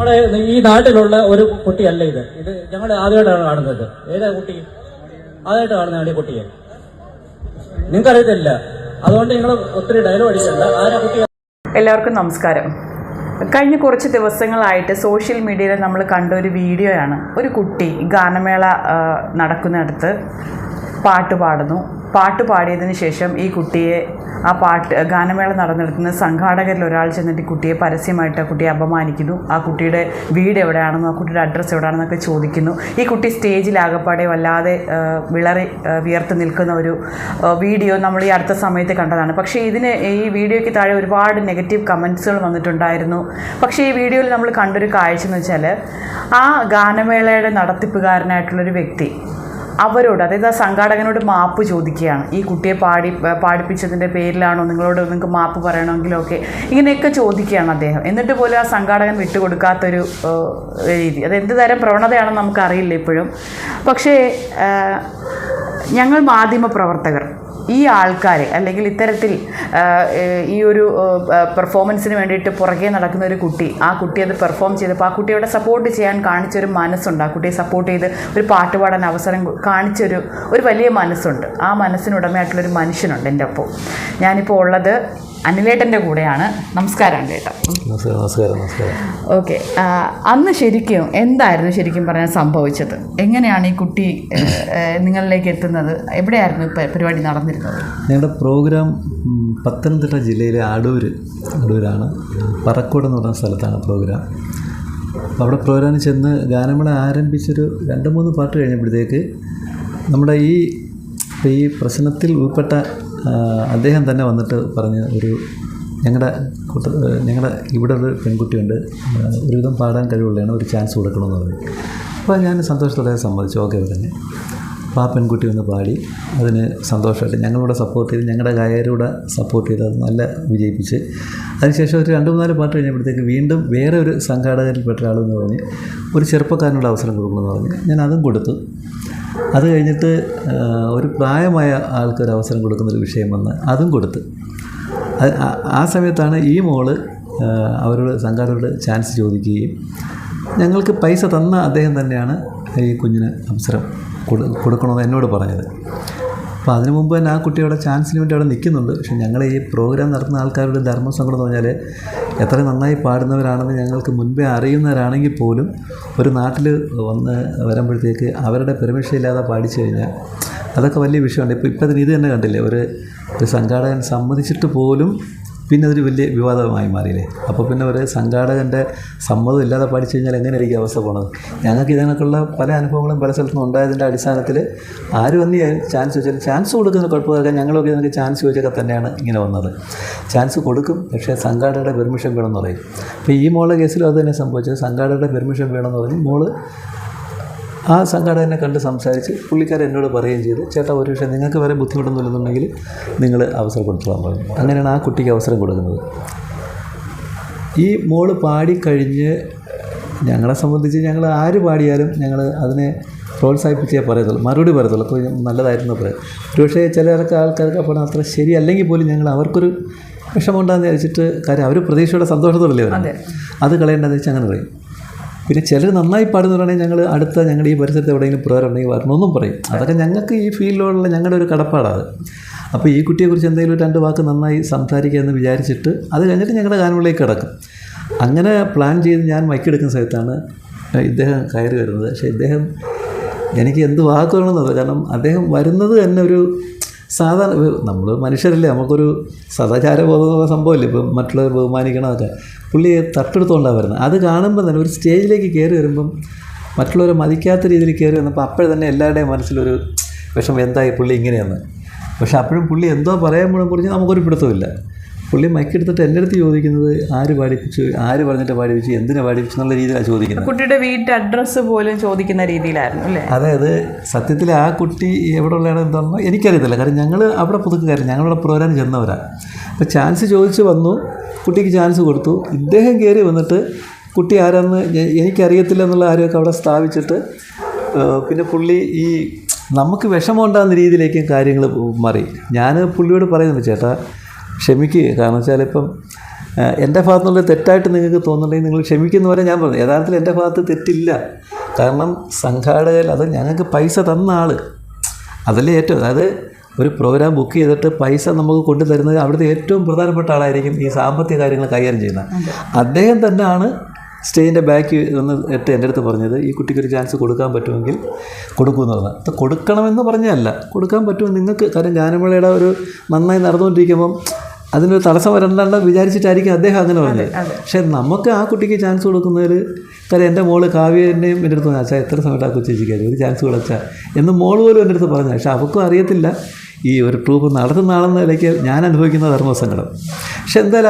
നമ്മുടെ ഈ നാട്ടിലുള്ള ഒരു കുട്ടിയല്ല ഇത്. ഇത് ഞങ്ങൾ ആദ്യമായിട്ടാണ് കാണുന്നത്. ഏതാ കുട്ടി? ആദ്യമായിട്ട് കാണുന്നതാണ് ഈ കുട്ടിയെ. നിങ്ങൾക്കറിയത്തില്ല. അതുകൊണ്ട് നിങ്ങൾ ഒത്തിരി ഡയലോഗ് അടിച്ചില്ല ആരാ കുട്ടി? എല്ലാവർക്കും നമസ്കാരം. കഴിഞ്ഞ കുറച്ച് ദിവസങ്ങളായിട്ട് സോഷ്യൽ മീഡിയയിൽ നമ്മൾ കണ്ട ഒരു വീഡിയോയാണ് ഒരു കുട്ടി ഗാനമേള നടക്കുന്നിടത്ത് പാട്ട് പാടുന്നു. പാട്ട് പാടിയതിന് ശേഷം ഈ കുട്ടിയെ ആ പാട്ട് ഗാനമേള നടന്നെടുക്കുന്ന സംഘാടകരിൽ ഒരാൾ ചെന്നിട്ട് കുട്ടിയെ പരസ്യമായിട്ട് ആ കുട്ടിയെ അപമാനിക്കുന്നു. ആ കുട്ടിയുടെ വീട് എവിടെയാണെന്നും ആ കുട്ടിയുടെ അഡ്രസ്സ് എവിടെയാണെന്നൊക്കെ ചോദിക്കുന്നു. ഈ കുട്ടി സ്റ്റേജിൽ ആകപ്പാടെ വല്ലാതെ വിളറി വിയർത്ത് നിൽക്കുന്ന ഒരു വീഡിയോ നമ്മൾ ഈ അടുത്ത സമയത്ത് കണ്ടതാണ്. പക്ഷേ ഇതിന് ഈ വീഡിയോയ്ക്ക് താഴെ ഒരുപാട് നെഗറ്റീവ് കമൻസുകൾ വന്നിട്ടുണ്ടായിരുന്നു. പക്ഷേ ഈ വീഡിയോയിൽ നമ്മൾ കണ്ടൊരു കാഴ്ച എന്ന് വെച്ചാൽ ആ ഗാനമേളയുടെ നടത്തിപ്പുകാരനായിട്ടുള്ളൊരു വ്യക്തി അവരോട് അതായത് ആ സംഘാടകനോട് മാപ്പ് ചോദിക്കുകയാണ്. ഈ കുട്ടിയെ പാടി പാടിപ്പിച്ചതിന്റെ പേരിലാണോ നിങ്ങളോട് നിങ്ങൾക്ക് മാപ്പ് പറയണമെങ്കിലോ ഒക്കെ ഇങ്ങനെയൊക്കെ ചോദിക്കുകയാണ് അദ്ദേഹം. എന്നിട്ട് പോലും ആ സംഘാടകൻ വിട്ടുകൊടുക്കാത്തൊരു രീതി. അത് എന്ത് തരം പ്രവണതയാണെന്ന് നമുക്കറിയില്ല ഇപ്പോഴും. പക്ഷേ ഞങ്ങൾ മാധ്യമ പ്രവർത്തകർ ഈ ആൾക്കാരെ അല്ലെങ്കിൽ ഇത്തരത്തിൽ ഈ ഒരു പെർഫോമൻസിന് വേണ്ടിയിട്ട് പുറകെ നടക്കുന്ന ഒരു കുട്ടി ആ കുട്ടി അത് പെർഫോം ചെയ്തപ്പോൾ ആ കുട്ടിയോടെ സപ്പോർട്ട് ചെയ്യാൻ കാണിച്ചൊരു മനസ്സുണ്ട്. ആ കുട്ടിയെ സപ്പോർട്ട് ചെയ്ത് ഒരു പാട്ട് പാടാൻ അവസരം കാണിച്ചൊരു ഒരു വലിയ മനസ്സുണ്ട്. ആ മനസ്സിനുടമയായിട്ടുള്ളൊരു മനുഷ്യനുണ്ട് എന്റെ ഒപ്പം. ഞാനിപ്പോൾ ഉള്ളത് അനിലേട്ടന്റെ കൂടെയാണ്. നമസ്കാരം അനിലേട്ടൻ നമസ്കാരം. നമസ്കാരം നമസ്കാരം ഓക്കെ അന്ന് ശരിക്കും എന്തായിരുന്നു ശരിക്കും പറഞ്ഞാൽ സംഭവിച്ചത്? എങ്ങനെയാണ് ഈ കുട്ടി നിങ്ങളിലേക്ക് എത്തുന്നത്? എവിടെയായിരുന്നു പരിപാടി നടന്നിരുന്നത്? ഞങ്ങളുടെ പ്രോഗ്രാം പത്തനംതിട്ട ജില്ലയിലെ അടൂർ അടൂരാണ്. പറക്കോട് എന്ന് പറഞ്ഞ സ്ഥലത്താണ് പ്രോഗ്രാം. അപ്പോൾ അവിടെ പ്രോഗ്രാമിൽ ചെന്ന് ഗാനമേള ആരംഭിച്ചൊരു രണ്ട് മൂന്ന് പാട്ട് കഴിഞ്ഞപ്പോഴത്തേക്ക് നമ്മുടെ ഈ ഈ പ്രശ്നത്തിൽ ഉൾപ്പെട്ട അദ്ദേഹം തന്നെ വന്നിട്ട് പറഞ്ഞ ഒരു ഞങ്ങളുടെ കൂട്ട ഞങ്ങളുടെ ഇവിടെ ഒരു പെൺകുട്ടിയുണ്ട്. ഒരുവിധം പാടാൻ കഴിവുള്ളതാണ് ഒരു ചാൻസ് കൊടുക്കണമെന്ന് പറഞ്ഞു അപ്പോൾ ഞാൻ സന്തോഷത്തോടെ സമ്മതിച്ചു. ഓക്കെ പറഞ്ഞു. അപ്പോൾ ആ പെൺകുട്ടി ഒന്ന് പാടി. അതിന് സന്തോഷമായിട്ട് ഞങ്ങളിവിടെ സപ്പോർട്ട് ചെയ്ത് ഞങ്ങളുടെ ഗായകരൂടെ സപ്പോർട്ട് ചെയ്ത് അത് നല്ല വിജയിപ്പിച്ച്. അതിനുശേഷം ഒരു രണ്ട് മൂന്നാൽ പാട്ട് കഴിഞ്ഞപ്പോഴത്തേക്ക് വീണ്ടും വേറെ ഒരു സംഘാടകരിൽപ്പെട്ട ആളെന്ന് പറഞ്ഞ് ഒരു ചെറുപ്പക്കാരനുള്ള അവസരം കൊടുക്കണമെന്ന് പറഞ്ഞ് ഞാൻ അതും കൊടുത്തു. അത് കഴിഞ്ഞിട്ട് ഒരു പ്രായമായ ആൾക്കൊരു അവസരം കൊടുക്കുന്നൊരു വിഷയം വന്ന് അതും കൊടുത്ത്. ആ- സമയത്താണ് ഈ മോൾ അവരോട് സംഘാടകരോട് ചാൻസ് ചോദിക്കുകയും ഞങ്ങൾക്ക് പൈസ തന്ന അദ്ദേഹം തന്നെയാണ് ഈ കുഞ്ഞിന് അവസരം കൊടു കൊടുക്കണമെന്ന് എന്നോട് പറഞ്ഞത്. അപ്പോൾ അതിനു മുമ്പ് തന്നെ ആ കുട്ടി അവിടെ ചാൻസിന് വേണ്ടി അവിടെ നിൽക്കുന്നുണ്ട്. പക്ഷേ ഞങ്ങൾ ഈ പ്രോഗ്രാം നടത്തുന്ന ആൾക്കാരുടെ ധർമ്മസങ്കടം എന്ന് പറഞ്ഞാൽ എത്ര നന്നായി പാടുന്നവരാണെന്ന് ഞങ്ങൾക്ക് മുൻപേ അറിയുന്നവരാണെങ്കിൽ പോലും ഒരു നാട്ടിൽ വന്ന് വരുമ്പോഴത്തേക്ക് അവരുടെ പെർമിഷൻ ഇല്ലാതെ പാടിച്ചു കഴിഞ്ഞാൽ അതൊക്കെ വലിയ വിഷയമുണ്ട് ഇപ്പോൾ ഇപ്പം ഇത് തന്നെ കണ്ടില്ലേ? ഒരു ഒരു സംഘാടകൻ സമ്മതിച്ചിട്ട് പോലും പിന്നെ അതൊരു വലിയ വിവാദമായി മാറിയില്ലേ? അപ്പോൾ പിന്നെ ഒരു സംഘാടകന്റെ സമ്മതം ഇല്ലാതെ പഠിച്ചു കഴിഞ്ഞാൽ എങ്ങനെയായിരിക്കും അവസ്ഥ പോണത്? ഞങ്ങൾക്ക് ഇതിനൊക്കെയുള്ള പല അനുഭവങ്ങളും പല സ്ഥലത്തും ഉണ്ടായതിന്റെ അടിസ്ഥാനത്തിൽ ആര് വന്ന് ചാൻസ് വെച്ചാൽ ചാൻസ് കൊടുക്കുന്ന കുഴപ്പമില്ല ഞങ്ങളൊക്കെ ഇതിനൊക്കെ ചാൻസ് ചോദിച്ചൊക്കെ തന്നെയാണ് ഇങ്ങനെ വന്നത്. ചാൻസ് കൊടുക്കും പക്ഷേ സംഘാടകരുടെ പെർമിഷൻ വേണമെന്ന് പറയും. അപ്പോൾ ഈ മോളെ കേസിലും അത് തന്നെ സംഭവിച്ചത്. സംഘാടകരുടെ പെർമിഷൻ വേണമെന്ന് പറഞ്ഞ് മോൾ ആ സംഘാടകനെ കണ്ട് സംസാരിച്ച് പുള്ളിക്കാരൻ എന്നോട് പറയുകയും ചെയ്തു ചേട്ടാ ഒരു പക്ഷേ നിങ്ങൾക്ക് വരെ ബുദ്ധിമുട്ടൊന്നും ഇല്ലെന്നുണ്ടെങ്കിൽ നിങ്ങൾ അവസരം കൊടുത്തോളാൻ പറഞ്ഞു. അങ്ങനെയാണ് ആ കുട്ടിക്ക് അവസരം കൊടുക്കുന്നത്. ഈ മോൾ പാടിക്കഴിഞ്ഞ് ഞങ്ങളെ സംബന്ധിച്ച് ഞങ്ങൾ ആര് പാടിയാലും ഞങ്ങൾ അതിനെ പ്രോത്സാഹിപ്പിച്ചേ പറയത്തുള്ളൂ മറുപടി പറയത്തുള്ളൂ. അപ്പോൾ നല്ലതായിരുന്നു പറയാം ഒരുപക്ഷേ ചിലർക്ക് ആൾക്കാർക്ക് അപ്പോൾ അത്ര ശരിയല്ലെങ്കിൽ പോലും ഞങ്ങൾ അവർക്കൊരു വിഷമമുണ്ടാകുന്ന വെച്ചിട്ട് കാര്യം അവർ പ്രതീക്ഷയുടെ സന്തോഷത്തോടല്ലേ അത് കളയേണ്ടതെന്ന് വെച്ചാൽ അങ്ങനെ പറയും. പിന്നെ ചിലർ നന്നായി പാടുന്നവരാണെങ്കിൽ ഞങ്ങൾ അടുത്ത ഞങ്ങളുടെ ഈ പരിസരത്ത് എവിടെയെങ്കിലും പ്രേർ ഉണ്ടെങ്കിൽ വരണമെന്നും പറയും. അതൊക്കെ ഞങ്ങൾക്ക് ഈ ഫീൽഡിലുള്ള ഞങ്ങളുടെ ഒരു കടപ്പാടാണ്. അപ്പോൾ ഈ കുട്ടിയെക്കുറിച്ച് എന്തെങ്കിലും രണ്ട് വാക്ക് നന്നായി സംസാരിക്കുക എന്ന് വിചാരിച്ചിട്ട് അത് കഴിഞ്ഞിട്ട് ഞങ്ങളുടെ ഗാനങ്ങളിലേക്ക് കിടക്കും. അങ്ങനെ പ്ലാൻ ചെയ്ത് ഞാൻ മൈക്കെടുക്കുന്ന സമയത്താണ് ഇദ്ദേഹം കയറി വരുന്നത്. പക്ഷേ ഇദ്ദേഹം എനിക്ക് എന്ത് വാക്ക് കാരണം അദ്ദേഹം വരുന്നത് തന്നെ ഒരു സാധാരണ നമ്മൾ മനുഷ്യരല്ലേ നമുക്കൊരു സദാചാരബോധം സംഭവമില്ലേ? ഇപ്പം മറ്റുള്ളവർ ബഹുമാനിക്കണമൊക്കെ. പുള്ളി തട്ടെടുത്തുകൊണ്ടാണ് വരുന്നത് അത് കാണുമ്പോൾ തന്നെ ഒരു സ്റ്റേജിലേക്ക് കയറി വരുമ്പം മറ്റുള്ളവരെ മതിക്കാത്ത രീതിയിൽ കയറി വന്നപ്പോൾ അപ്പോഴേ തന്നെ എല്ലാവരുടെയും മനസ്സിലൊരു വിഷമം എന്തായി പുള്ളി ഇങ്ങനെയാണ് പക്ഷെ അപ്പോഴും പുള്ളി എന്തോ പറയാൻ കുറിച്ച് നമുക്കൊരു പിടുത്തമില്ല പുള്ളി മൈക്കെടുത്തിട്ട് എന്റെ അടുത്ത് ചോദിക്കുന്നത് ആര് പാടിപ്പിച്ചു? ആര് പറഞ്ഞിട്ട് പാടിപ്പിച്ചു? എന്തിനാ പാടിപ്പിച്ചു? എന്നുള്ള രീതിയിലാണ് ചോദിക്കുന്നത്. കുട്ടിയുടെ വീട്ട് അഡ്രസ്സ് പോലും ചോദിക്കുന്ന രീതിയിലായിരുന്നു അല്ലേ? അതായത് സത്യത്തിൽ ആ കുട്ടി എവിടെ ഉള്ളതാണ് എന്താണെന്നോ എനിക്കറിയത്തില്ല. കാരണം ഞങ്ങൾ അവിടെ പുതുക്കുകാരൻ ഞങ്ങളുടെ പ്രോഗ്രാം ചെന്നവരാണ് അപ്പോൾ ചാൻസ് ചോദിച്ച് വന്നു. കുട്ടിക്ക് ചാൻസ് കൊടുത്തു. ഇദ്ദേഹം കയറി വന്നിട്ട് കുട്ടി ആരാന്ന് എനിക്കറിയത്തില്ല എന്നുള്ള ആരെയൊക്കെ അവിടെ സ്ഥാപിച്ചിട്ട് പിന്നെ പുള്ളി ഈ നമുക്ക് വിഷമമുണ്ടാകുന്ന രീതിയിലേക്കും കാര്യങ്ങൾ മാറി. ഞാൻ പുള്ളിയോട് പറയുന്നുണ്ട് ചേട്ടാ ക്ഷമിക്കുക കാരണം വെച്ചാൽ ഇപ്പം എന്റെ എന്റെ ഭാഗത്തുനിന്നുള്ള തെറ്റായിട്ട് നിങ്ങൾക്ക് തോന്നുന്നുണ്ടെങ്കിൽ നിങ്ങൾ ക്ഷമിക്കുന്ന വരെ ഞാൻ പറഞ്ഞു. യഥാർത്ഥത്തിൽ എന്റെ ഭാഗത്ത് തെറ്റില്ല. കാരണം സംഘാടകർ അത് ഞങ്ങൾക്ക് പൈസ തന്ന ആൾ അതല്ലേ ഏറ്റവും അതായത് ഒരു പ്രോഗ്രാം ബുക്ക് ചെയ്തിട്ട് പൈസ നമുക്ക് കൊണ്ടുതരുന്നത് അവിടുത്തെ ഏറ്റവും പ്രധാനപ്പെട്ട ആളായിരിക്കും ഈ സാമ്പത്തിക കാര്യങ്ങൾ കൈകാര്യം ചെയ്യുന്നത് അദ്ദേഹം തന്നെയാണ് സ്റ്റേജിന്റെ ബാക്ക് ഒന്ന് ഇട്ട് എന്റെ അടുത്ത് പറഞ്ഞത് ഈ കുട്ടിക്ക് ഒരു ചാൻസ് കൊടുക്കാൻ പറ്റുമെങ്കിൽ കൊടുക്കുമെന്ന് പറഞ്ഞത്. അത് കൊടുക്കണമെന്ന് പറഞ്ഞല്ല കൊടുക്കാൻ പറ്റുമെന്ന് നിങ്ങൾക്ക് കാര്യം ഗാനമേളയുടെ ഒരു നന്നായി നടന്നുകൊണ്ടിരിക്കുമ്പം അതിനൊരു തടസ്സം വരണ്ടെന്ന് വിചാരിച്ചിട്ടായിരിക്കും അദ്ദേഹം അങ്ങനെ പറഞ്ഞത് പക്ഷെ നമുക്ക് ആ കുട്ടിക്ക് ചാൻസ് കൊടുക്കുന്നതിൽ കാര്യം എന്റെ മോൾ കാവ്യന്റെയും എന്റെ അടുത്ത് പറഞ്ഞു അച്ഛാ എത്ര സമയത്ത് ആ കൊച്ചിരിക്കാറ് ഒരു ചാൻസ് കൊടുച്ചാ എന്ന് മോൾ പോലും എന്റെ അടുത്ത് പറഞ്ഞു പക്ഷേ അവൾക്കും അറിയത്തില്ല ഈ ഒരു ട്രൂപ്പ് നടത്തുന്ന ആളെന്ന നിലയ്ക്ക് ഞാൻ അനുഭവിക്കുന്ന ധർമ്മസങ്കടം. പക്ഷെ എന്തായാലും